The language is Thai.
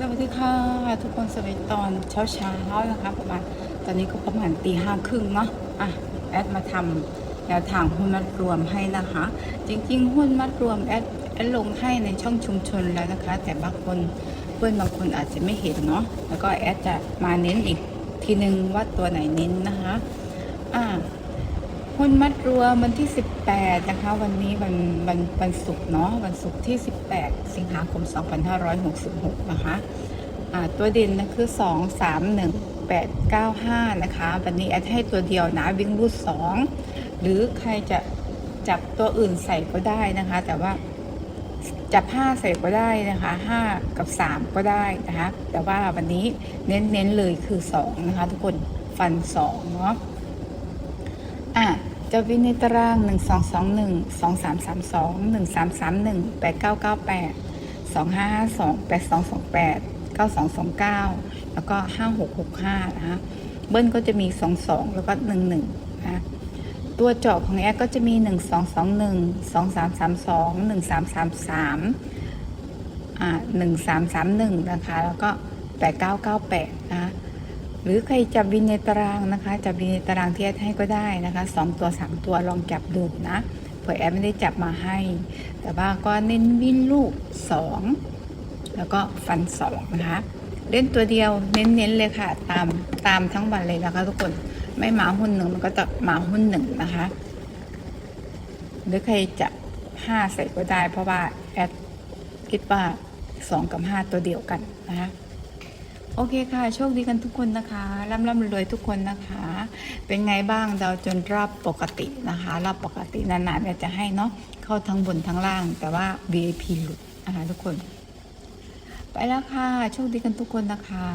สวัสดีค่ะ ทุกคนสวัสดีตอนเช้าเช้านะคะประมาณตอนนี้ก็ประมาณตีห้าครึ่งเนาะอะแอดมาทำแนวทางหุ้นมัดรวมให้นะคะ จริงๆ หุ้นมัดรวมแอดแอดลงให้ในช่องชุมชนแล้วนะคะ แต่บางคนเพื่อนบางคนอาจจะไม่เห็นเนาะแล้วก็แอดจะมาเน้นอีกทีนึงว่าตัวไหนเน้นนะคะ อ่า หุ้นมัดรวมวันที่ 18 นะคะ วันนี้วันวันวันศุกร์เนาะวันศุกร์ที่ 18 สิงหาคม 2566 นะคะอ่าตัวด่นนะคือ 2 3 1 8 9 5 นะคะ วันนี้แอดให้ตัวเดียวนะวิ่งรูด 2 หรือใครจะจับตัวอื่นใส่ก็ได้นะคะ แต่ว่าจับ 5 ใส่ก็ได้นะคะ 5 กับ 3 ก็ได้นะคะ แต่ว่าวันนี้เน้นเน้นๆเลยคือ 2 นะคะ ทุกคนฟัน 2 เนาะอะ จะวินในตาราง 1 2 2 1 2 3 3 2 1 3 3 1 8 9 9 8 2 5 5 2 8 2 2 8 9 2 2 9 แล้วก็ 5 6 6 5นะคะเบิ้ลก็จะมี 2 2 แล้วก็ 1 1นะตัวเจาะของแอดก็จะมี 1 2 2 1 2 3 3 2 1 3 3 3อ่า1 3 3 1 นะคะ แล้วก็ 8 9 9 8 นะคะ หรือใครจับวินในตารางนะคะ จับวินในตารางที่แอดให้ก็ได้นะคะสองตัวสามตัวลองจับดูนะเผื่อแอดไม่ได้จับมาให้ แต่ว่าก็เน้นวินลูกสองแล้วก็ฟันสองนะคะเล่นตัวเดียวเน้นๆเลยค่ะ ตามตามทั้งวันเลยนะคะ ทุกคนไม่มาหุ้นหนึ่งมันก็จะมาหุ้นหนึ่งนะคะ หรือใครจะห้าใส่ก็ได้เพราะว่าแอดคิดว่าสองกับห้าตัวเดียวกันนะคะ โอเคค่ะ โชคดีกันทุกคนนะคะร่ำร่ำรวยทุกคนนะคะ เป็นไงบ้างดาวจนรอบปกตินะคะรอบปกตินานๆเนี่ยจะให้เนาะเข้าทั้งบนทั้งล่าง แต่ว่า VIP หลุดนะคะทุกคน ไปแล้วค่ะ โชคดีกันทุกคนนะคะ